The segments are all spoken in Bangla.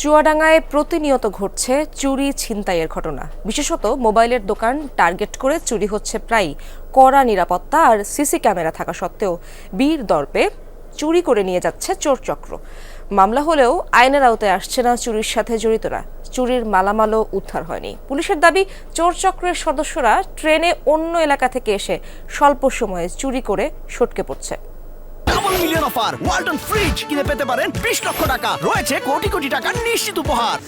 চুয়াডাঙ্গায় প্রতিনিয়ত ঘটছে চুরি ছিনতাইয়ের ঘটনা। বিশেষত মোবাইলের দোকান টার্গেট করে চুরি হচ্ছে প্রায় কড়া নিরাপত্তা আর সিসি ক্যামেরা থাকা সত্ত্বেও বীর দর্পে চুরি করে নিয়ে যাচ্ছে চোর চক্র। মামলা হলেও আইনের আওতায় আসছে না চুরির সাথে জড়িতরা। চুরির মালামালও উদ্ধার হয়নি। পুলিশের দাবি, চোর চক্রের সদস্যরা ট্রেনে অন্য এলাকা থেকে এসে স্বল্প সময়ে চুরি করে সটকে পড়ছে। Double million offer Walton fridge কিনে পেতে পারেন বিশ লক্ষ টাকা। রয়েছে কোটি কোটি টাকার নিশ্চিত উপহার।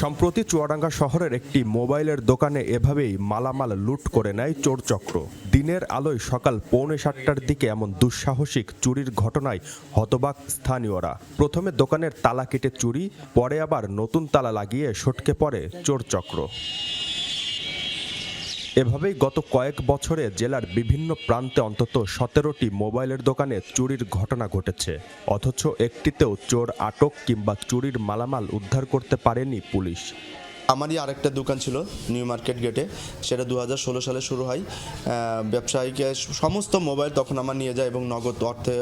সম্প্রতি চুয়াডাঙ্গা শহরের একটি মোবাইলের দোকানে এভাবেই মালামাল লুট করে নেয় চোরচক্র। দিনের আলোয় সকাল পৌনে সাতটার দিকে এমন দুঃসাহসিক চুরির ঘটনায় হতবাক স্থানীয়রা। প্রথমে দোকানের তালা কেটে চুরি, পরে আবার নতুন তালা লাগিয়ে সটকে পড়ে চোরচক্র। এভাবেই গত কয়েক বছরে জেলার বিভিন্ন প্রান্তে অন্তত সতেরোটি মোবাইলের দোকানে চুরির ঘটনা ঘটেছে। অথচ একটিতেও চোর আটক কিংবা চুরির মালামাল উদ্ধার করতে পারেনি পুলিশ। আমারই আরেকটা দোকান ছিল নিউ মার্কেট গেটে। সেটা দু হাজার ষোলো সালে শুরু হয়। ব্যবসায়ীকে সমস্ত মোবাইল তখন আমার নিয়ে যায় এবং নগদ অর্থে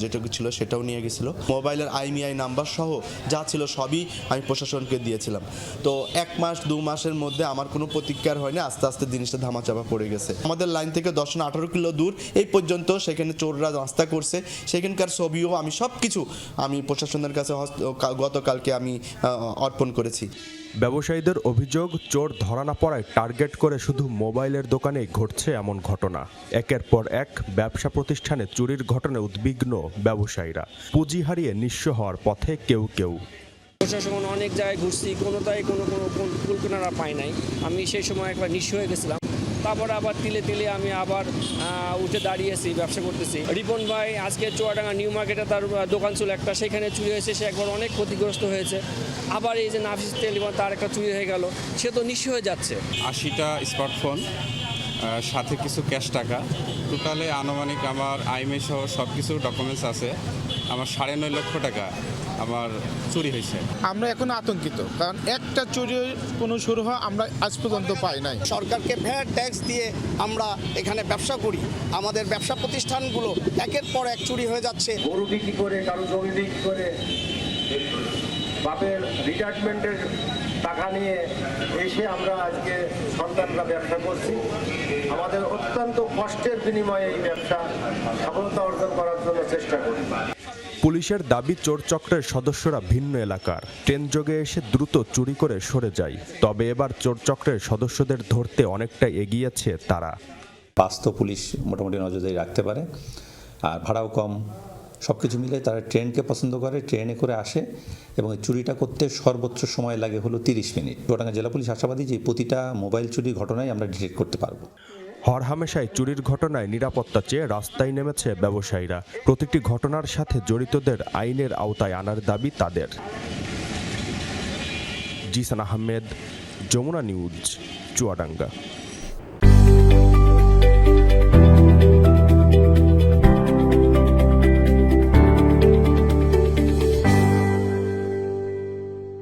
যেটুকু ছিল সেটাও নিয়ে গেছিল। মোবাইলের আইমিআই নাম্বার সহ যা ছিল সবই আমি প্রশাসনকে দিয়েছিলাম। তো এক মাস, দু মাসের মধ্যে আমার কোনো প্রতিকার হয়নি। আস্তে আস্তে জিনিসটা ধামাচাপা পড়ে গেছে। আমাদের লাইন থেকে দশ না আঠারো কিলো দূর। এই পর্যন্ত সেখানে চোররা রাস্তা করছে। সেখানকার ছবিও আমি সব কিছু আমি প্রশাসনের কাছে গতকালকে আমি অর্পণ করেছি। ব্যবসায়ীদের অভিযোগ, চোর ধরা না পড়ায় টার্গেট করে শুধু মোবাইলের দোকানে ঘটছে এমন ঘটনা। একের পর এক ব্যবসা প্রতিষ্ঠানে চুরির ঘটনায় উদ্বিগ্ন ব্যবসায়ীরা। পুঁজি হারিয়ে নিঃস্ব হওয়ার পথে কেউ কেউ। প্রশাসন অনেক জায়গায় ঘুরছি কোনোটাই কোনো কোনো কুলকুনারা পাই নাই। আমি সেই সময় একবার নিঃস্ব হয়ে গেছিলাম। তারপরে আবার তিলে তিলে আমি আবার উঠে দাঁড়িয়েছি, ব্যবসা করতেছি। রিপন ভাই আজকে চুয়াডাঙ্গা নিউ মার্কেটে তার দোকান ছিল একটা, সেখানে চুরি হয়েছে, সে একবার অনেক ক্ষতিগ্রস্ত হয়েছে। আবার এই যে নাফিস তেল তার একটা চুরি হয়ে গেল, সে তো নিশ্চয় হয়ে যাচ্ছে। আশিটা স্মার্টফোন সাথে কিছু ক্যাশ টাকা। টোটালে আনুমানিক আমার আইমে সহ সব কিছু ডকুমেন্টস আছে। আমার সাড়ে নয় লক্ষ টাকা আমার চুরি হয়েছে। আমরা এখন আতঙ্কিত কারণ একটা চুরি কোনো শুরু হয় আমরা আজ পর্যন্ত পাই নাই। সরকারকে ভ্যাট ট্যাক্স দিয়ে আমরা এখানে ব্যবসা করি। আমাদের ব্যবসা প্রতিষ্ঠানগুলো একের পর এক চুরি হয়ে যাচ্ছে। গরু বিক্রি করে কারও জমি বিক্রি করে। বাপের রিটায়ারমেন্টের টাকা নিয়ে এসে আমরা আজকে সন্তানরা ব্যবসা করছি। আমাদের অত্যন্ত কষ্টের বিনিময়ে এই ব্যবসা সফলতা অর্জন করার জন্য চেষ্টা করি। পুলিশের দাবি চোরচক্রের সদস্যরা ভিন্ন এলাকার। ট্রেন যোগে এসে দ্রুত চুরি করে সরে যায়। তবে এবার চোরচক্রের সদস্যদের ধরতে অনেকটা এগিয়েছে তারা। বাস্তব পুলিশ মোটামুটি নজরদারি রাখতে পারে। আর ভাড়াও কম। সব কিছু মিলে তারা ট্রেনকে পছন্দ করে, ট্রেনে করে আসে এবং চুরিটা করতে সর্বোচ্চ সময় লাগে হলো তিরিশ মিনিট। চুয়াডাঙ্গা জেলা পুলিশ আশাবাদী যে প্রতিটা মোবাইল চুরি ঘটনায় আমরা ডিটেক্ট করতে পারব। হরহামেশাই চুরির ঘটনায় নিরাপত্তা চেয়ে রাস্তায় নেমেছে ব্যবসায়ীরা। প্রতিটি ঘটনার সাথে জড়িতদের আইনের আওতায় আনার দাবি তাদের। জিসান আহমেদ, যমুনা নিউজ, চুয়াডাঙ্গা।